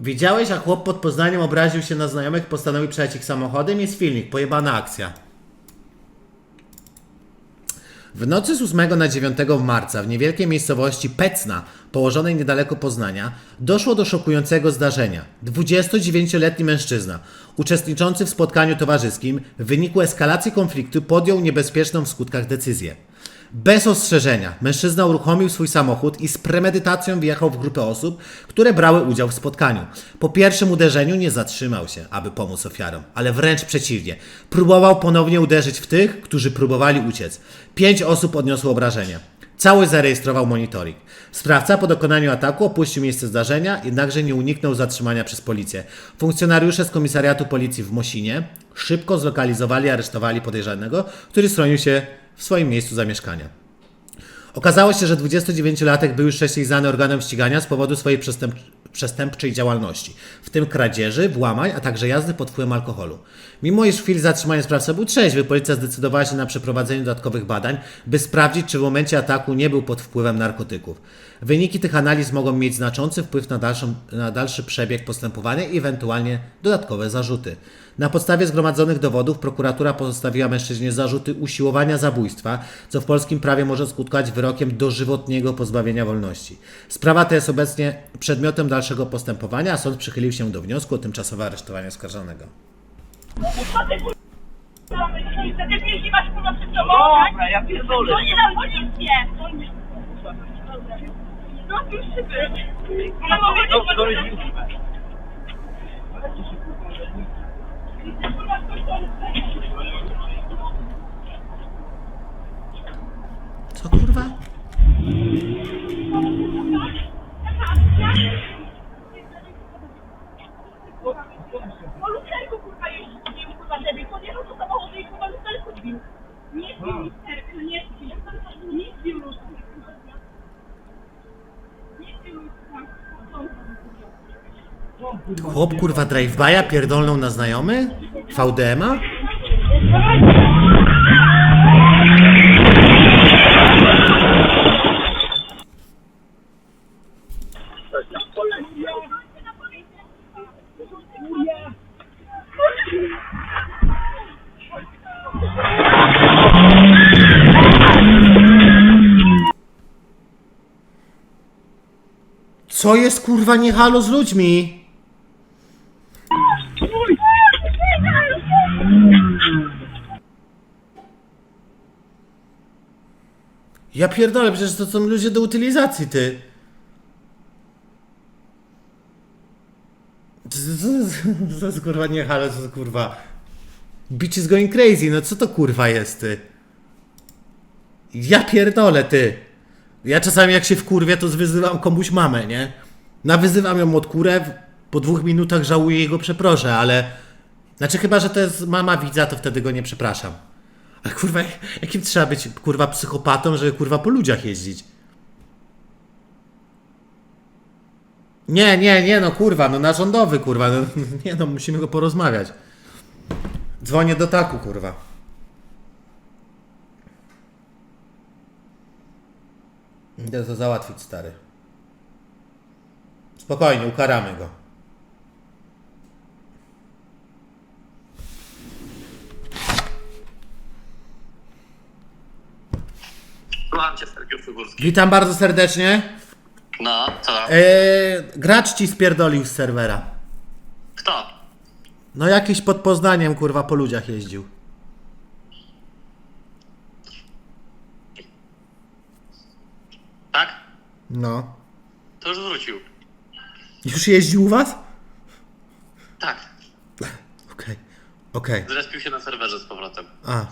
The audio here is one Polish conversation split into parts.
Widziałeś, jak chłop pod Poznaniem obraził się na znajomych, postanowił przejechać ich samochodem? Jest filmik, pojebana akcja. W nocy z 8 na 9 marca w niewielkiej miejscowości Pecna, położonej niedaleko Poznania, doszło do szokującego zdarzenia. 29-letni mężczyzna, uczestniczący w spotkaniu towarzyskim, w wyniku eskalacji konfliktu podjął niebezpieczną w skutkach decyzję. Bez ostrzeżenia mężczyzna uruchomił swój samochód i z premedytacją wjechał w grupę osób, które brały udział w spotkaniu. Po pierwszym uderzeniu nie zatrzymał się, aby pomóc ofiarom, ale wręcz przeciwnie. Próbował ponownie uderzyć w tych, którzy próbowali uciec. Pięć osób odniosło obrażenia. Całość zarejestrował monitoring. Sprawca po dokonaniu ataku opuścił miejsce zdarzenia, jednakże nie uniknął zatrzymania przez policję. Funkcjonariusze z komisariatu policji w Mosinie szybko zlokalizowali i aresztowali podejrzanego, który stronił się w swoim miejscu zamieszkania. Okazało się, że 29-latek był już wcześniej znany organom ścigania z powodu swojej przestęp przestępczej działalności, w tym kradzieży, włamań, a także jazdy pod wpływem alkoholu. Mimo iż w chwili zatrzymania sprawca był trzeźwy, policja zdecydowała się na przeprowadzenie dodatkowych badań, by sprawdzić, czy w momencie ataku nie był pod wpływem narkotyków. Wyniki tych analiz mogą mieć znaczący wpływ na, dalszą, na dalszy przebieg postępowania i ewentualnie dodatkowe zarzuty. Na podstawie zgromadzonych dowodów prokuratura pozostawiła mężczyźnie zarzuty usiłowania zabójstwa, co w polskim prawie może skutkować wyrokiem dożywotniego pozbawienia wolności. Sprawa ta jest obecnie przedmiotem dalszego postępowania, a sąd przychylił się do wniosku o tymczasowe aresztowanie oskarżonego. Masz kurwa przed sobą, Dobra, ja pierdolę. Na policję! No, nie to jest już kurwa? Po lusterku kurwa jeździ, nie kurwa debil. Podjechał do samochodu i kurwa lusterku zbił. Nie zbił lusterku, nie zbił. Nie zbił lusterku. Nie zbił lusterku. Chłop kurwa drive-by'a pierdolną na znajomy? VDMA? Co jest kurwa nie halo z ludźmi? Ja pierdolę, przecież to są ludzie do utylizacji, ty. To, to, to, to jest kurwa nie halo, to jest kurwa. Bitch is going crazy, no co to kurwa jest, ty? Ja pierdolę, ty. Ja czasami jak się wkurwię, to wyzywam komuś mamę, nie? Nawyzywam ją od kurew, po dwóch minutach żałuję jego przeproszę, ale... Znaczy chyba, że to jest mama widza, to wtedy go nie przepraszam. Ale kurwa, jakim trzeba być kurwa psychopatą, żeby kurwa po ludziach jeździć? Nie, nie, nie, no kurwa, no na rządowy kurwa, no, nie no, musimy go porozmawiać. Dzwonię do taku, kurwa. Idę to załatwić, stary. Spokojnie, ukaramy go. Słucham cię, Sergiuszu Górski. Witam bardzo serdecznie. No, co? Eee, gracz ci spierdolił z serwera. Kto? No jakiś pod Poznaniem, kurwa, po ludziach jeździł. Tak? No. To już wrócił. Już jeździł u was? Tak. Okej. Okej. Zrespił się na serwerze z powrotem. A.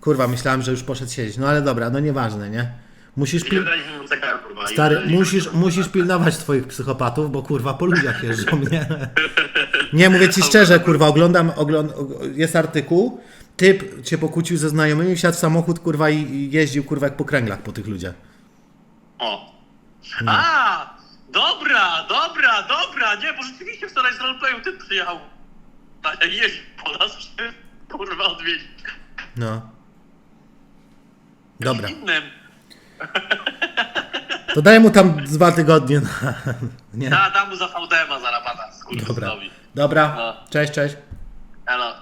Kurwa, myślałem, że już poszedł siedzieć. No ale dobra, no nieważne, nie? Musisz Nie pil... mu kurwa. i Stary, musisz, musisz pilnować twoich psychopatów, bo kurwa po ludziach jeżdżą, nie? Nie, mówię ci szczerze, kurwa, oglądam, ogląd... jest artykuł, typ cię pokłócił ze znajomymi, wsiadł w samochód, kurwa, i i jeździł, kurwa, jak po kręglach po tych ludziach. O. A! Dobra, dobra, dobra! Nie, bo rzeczywiście wczoraj z roleplayu typ przyjechał. A jeździł po nas, żeby kurwa odwiedzić. No. Dobra. Innym. To daj mu tam dwa tygodnie na... Nie. Da, dam mu za VDM-a za rabata. Dobra. Dobra, No. cześć, cześć. Elo.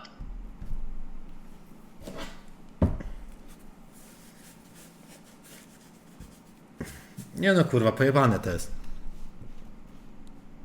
Nie no kurwa, pojebane to jest.